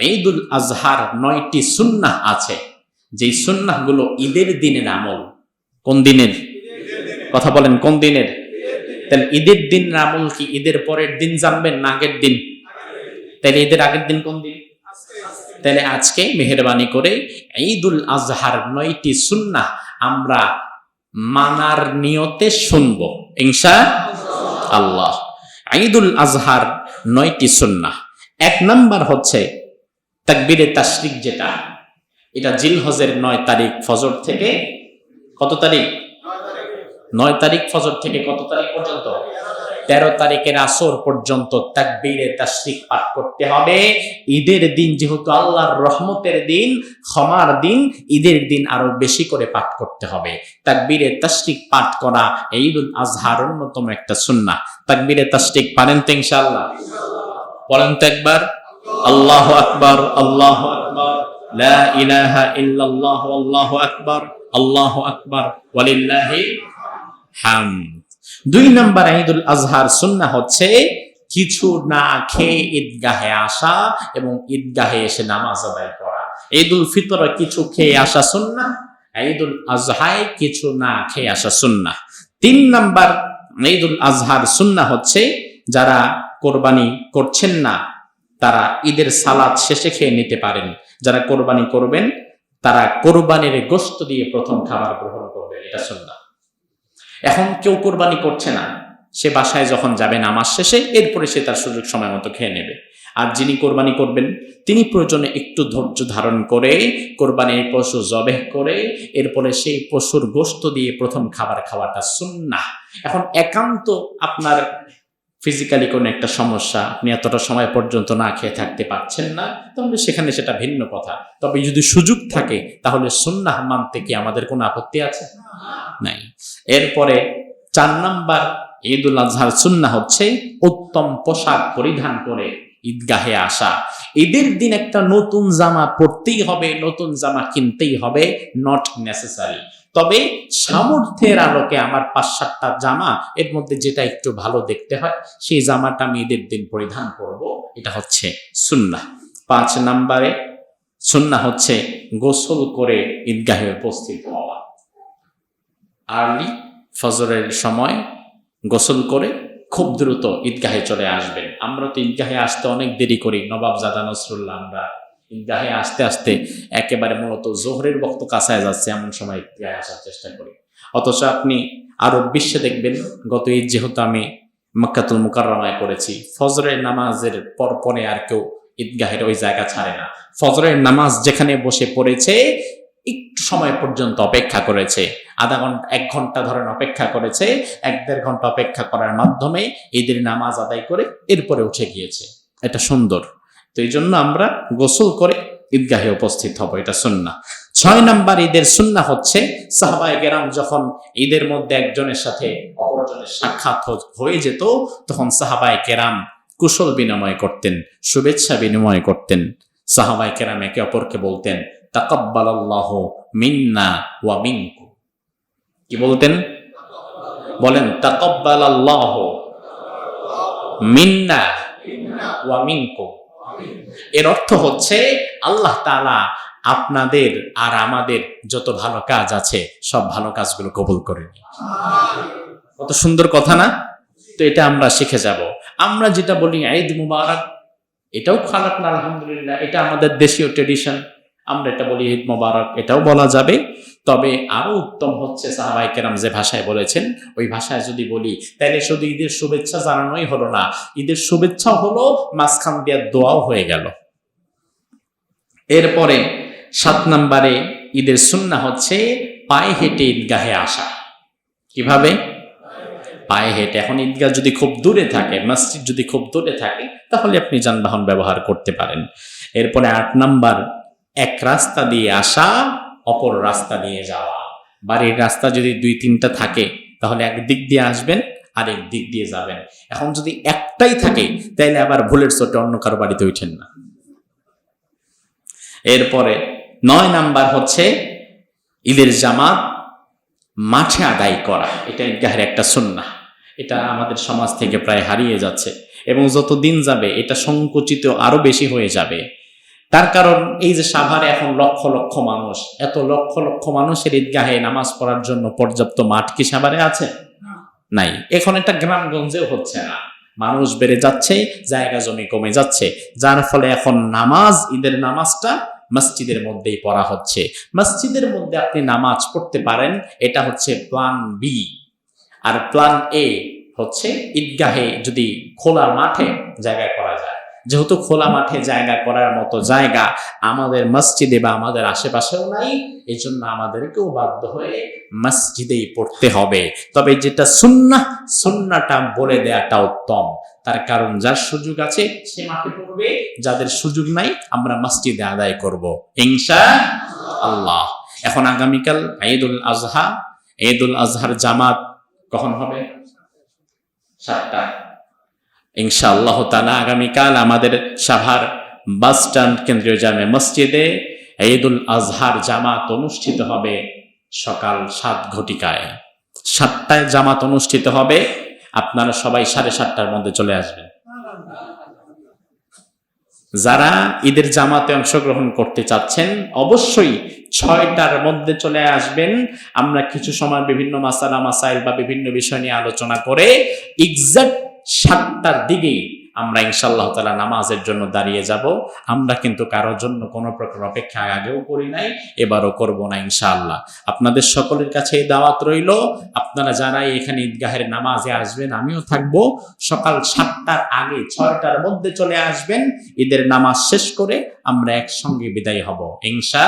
ঈদুল আজহার নয়টি সুন্নাহ আছে। যেই সুন্নাহগুলো ঈদের দিনের আমল। কোন দিনের? কথা বলেন, কোন দিনের? তাহলে ঈদের দিন আমল কি ঈদের পরের দিন জানবেন না আগের দিন? তাহলে ঈদের আগের দিন কোন দিন? তাহলে আজকে মেহরবানি করে ঈদুল আজহার নয়টি সুন্নাহ আমরা মানার নিয়তে শুনব। ইনশা আল্লাহ। ঈদুল আজহার নয়টি সুন্নাহ। এক নাম্বার হচ্ছে তাকবিরে তাশরিক যেটা, এটা জিলহজের নয় তারিখ ফজর থেকে কত তারিখ? নয় তারিখ ফজর থেকে কত তারিখ পর্যন্ত? তেরো তারিখের আসর পর্যন্ত তাকবীরে তাশরিক পাঠ করতে হবে। ঈদের দিন যেহেতু আল্লাহর রহমতের দিন, ক্ষমার দিন, ঈদের দিন আরও বেশি করে পাঠ করতে হবে। তাকবীরে তাসরিক পাঠ করা ঈদুল আজহার অন্যতম একটা সুন্নাহ। তাকবীরে তাসরিক পারেন তো ইনশাআল্লাহ? বলেন তো একবার। আল্লাহ আকবার আল্লাহ আকবার এসে নামাজ ঈদুল ফিতর কিছু খেয়ে আসা সুন্নাহ, ঈদুল আজহায় কিছু না খেয়ে আসা সুন্নাহ। তিন নম্বর ঈদুল আজহার সুন্নাহ হচ্ছে যারা কোরবানি করছেন না তারা ঈদের সালাদ শেষে খেয়ে নিতে পারেন। যারা কোরবানি করবেন, তারা কোরবানির গোস্ত দিয়ে প্রথম খাবার গ্রহণ করবেন এটা সুন্নাহ। এখন কেউ কোরবানি করছে না, সে বাসায় যখন যাবে নামাজ শেষে, এরপরে সে তার সুযোগ সময় মতো খেয়ে নেবে। আর যিনি কোরবানি করবেন, তিনি প্রয়োজনে একটু ধৈর্য ধারণ করে, কোরবানির পশু জবেহ করে, এরপরে সেই পশুর গোস্ত দিয়ে প্রথম খাবার খাওয়াটা সুন্না এখন একান্ত আপনার ফিজিক্যালি কোনো একটা সমস্যা আপনি এতটা সময় পর্যন্ত না খেয়ে থাকতে পারছেন না, তাহলে সেখানে সেটা ভিন্ন কথা। তবে যদি সুযোগ থাকে, তাহলে সুন্নাহ মানতে কি আমাদের কোনো আপত্তি আছে? নাই। এরপরে চার নাম্বার ঈদুল আজহার সুন্না হচ্ছে, উত্তম পোশাক পরিধান করে ঈদগাহে আসা। ঈদের দিন একটা নতুন জামা পরতেই হবে, নতুন জামা কিনতেই হবে নট নেসেসারি তবে সামর্থ্যের আলোকে আমার পাঁচ সাতটা জামা, এর মধ্যে যেটা একটু ভালো দেখতে হয়, সেই জামাটা আমি ঈদের দিন পরিধান করব, এটা হচ্ছে সুন্না পাঁচ নাম্বারে সুন্না হচ্ছে গোসল করে ঈদগাহে উপস্থিত হওয়া। আর্লি ফজরের সময় গোসল করে খুব দ্রুত ঈদগাহে চলে আসবেন আমরা তো ঈদগাহে আসতে অনেক দেরি করি। নবাব জাদা নসরুল্লাহ, আমরা ঈদগাহে আসতে আসতে একেবারে মূলত জোহরের বক্ত কাছায় যাচ্ছে, এমন সময় ঈদগাহে আসার চেষ্টা করি। অথচ আপনি আরব বিশ্বে দেখবেন, গত ঈদ যেহেতু আমি মক্কাতুল মুকাররমায় করেছি ফজরের নামাজের পর পরে আর কেউ ঈদগাহের ওই জায়গা ছাড়ে না। ফজরের নামাজ যেখানে বসে পড়েছে, একটু সময় পর্যন্ত অপেক্ষা করেছে। আধা ঘণ্টা, এক ঘণ্টা ধরেন অপেক্ষা করেছে, এক দেড় ঘণ্টা অপেক্ষা করার মাধ্যমে ঈদের নামাজ আদায় করে এরপরে উঠে গিয়েছে। এটা সুন্দর। তো এই জন্য আমরা গোসল করে ঈদগাহে উপস্থিত হব, এটা সুন্না ছয় নাম্বার ঈদের সুন্না হচ্ছে, সাহাবায় গেরাম যখন ঈদের মধ্যে একজনের সাথে অপরজনের সাক্ষাৎ হয়ে যেত, তখন সাহাবায় কেরাম কুশল বিনিময় করতেন, শুভেচ্ছা বিনিময় করতেন। সাহাবায় কেরাম একে অপরকে বলতেন, তাকাব্বালাল্লাহু মিন্না ওয়া মিনকুম। কি বলতেন? বলেন, তাকাব্বালাল্লাহু মিন্না ওয়া এর অর্থ হচ্ছে, আল্লাহ তাআলা আপনাদের আর আমাদের যত ভালো কাজ আছে, সব ভালো কাজগুলো কবুল করে কত সুন্দর কথা না? তো এটা আমরা শিখে যাব। আমরা যেটা বলি, ঈদ মুবারক। এটাও খারাপ না, আলহামদুলিল্লাহ, এটা আমাদের দেশীয় ট্রেডিশন আমরা এটা বলি ঈদ মোবারক, এটাও বলা যাবে। তবে আরও উত্তম হচ্ছে সাহাবাই কেরাম যে ভাষায় বলেছেন, ওই ভাষায় যদি বলি তাহলে শুধু ঈদের শুভেচ্ছা জানানোই হলো না, ঈদের শুভেচ্ছা হলো মাঝখান দেওয়ার দোয়াও হয়ে গেল। এরপরে সাত নম্বরে ঈদের সুন্না হচ্ছে পায়ে হেঁটে ঈদগাহে আসা। কীভাবে? পায়ে হেঁটে। এখন ঈদগাহ যদি খুব দূরে থাকে, মসজিদ যদি খুব দূরে থাকে, তাহলে আপনি যানবাহন ব্যবহার করতে পারেন। এরপরে আট নাম্বার এক রাস্তা দিয়ে আসা, অপর রাস্তা দিয়ে যাওয়া। বাড়ির রাস্তা যদি দুই তিনটা থাকে, তাহলে এক দিক দিয়ে আসবেন, আরেক দিক দিয়ে যাবেন। এখন যদি একটাই থাকে তাহলে আবার ভুলের চোটে অন্য কারও বাড়িতে উঠেন না। এরপরে নয় নাম্বার হচ্ছে ঈদের জামাত মাঠে আদায় করা। এটা ঈদগাহের একটা সুন্না এটা আমাদের সমাজ থেকে প্রায় হারিয়ে যাচ্ছে। এবং যত দিন যাবে, এটা সংকুচিত আরও বেশি হয়ে যাবে। তার কারণ এই যে সাভারে এখন লক্ষ লক্ষ মানুষ এত লক্ষ লক্ষ মানুষের ঈদগাহে নামাজ পড়ার জন্য পর্যাপ্ত মাঠ কি সাভারে আছে? নাই। এখন একটা গ্রামগঞ্জেও হচ্ছে না। মানুষ বেড়ে যাচ্ছে জায়গা জমি কমে যাচ্ছে। যার ফলে এখন নামাজ ঈদের নামাজটা মসজিদের মধ্যেই পড়া হচ্ছে। মসজিদের মধ্যে আপনি নামাজ পড়তে পারেন এটা হচ্ছে প্ল্যান বি আর প্ল্যান এ হচ্ছে ঈদগাহে যদি খোলা মাঠে জায়গায় করা যায়। যেহেতু খোলা মাঠে জায়গা করার মতো জায়গা আমাদের মসজিদে বা আমাদের আশেপাশেও নাই এই জন্য আমাদেরকেও বাধ্য হয়ে মসজিদেই পড়তে হবে। তবে যেটা সুন্নাহ সুন্নাটা বলে দেয়াটা উত্তম। তার কারণ যার সুযোগ আছে, সে মাঠে পড়বে। যাদের সুযোগ নাই, আমরা মসজিদে আদায় করব। ইনশা আল্লাহ। এখন আগামীকাল ঈদুল আজহা। ঈদুল আজহার জামাত কখন হবে? সাতটা। ইনশাআল্লাহ তালা আগামীকাল আমাদের সাভার বাস স্ট্যান্ড কেন্দ্রীয় জামে মসজিদে ঈদুল আজহার জামাত অনুষ্ঠিত হবে সকাল সাত ঘটিকায়। সাতটায় জামাত অনুষ্ঠিত হবে। আপনারা সবাই সাড়ে সাতটার মধ্যে চলে আসবেন। যারা ঈদের জামাতে অংশগ্রহণ করতে চাচ্ছেন, অবশ্যই ছয়টার মধ্যে চলে আসবেন। আমরা কিছু সময় বিভিন্ন মাসালা, মাসাইল বা বিভিন্ন বিষয় নিয়ে আলোচনা করে এক্সাক্ট সাতটার দিকেই আমরা ইনশাল্লাহ তালা নামাজের জন্য দাঁড়িয়ে যাব। আমরা কিন্তু কারোর জন্য কোনো প্রকার অপেক্ষা আগেও করি নাই, এবারও করব না ইনশাআল্লাহ। আপনাদের সকলের কাছে দাওয়াত রইল। আপনারা যারাই এখানে ঈদগাহের নামাজে আসবেন, আমিও থাকব। সকাল সাতটার আগে ছয়টার মধ্যে চলে আসবেন। ঈদের নামাজ শেষ করে আমরা একসঙ্গে বিদায় হব। ইনশা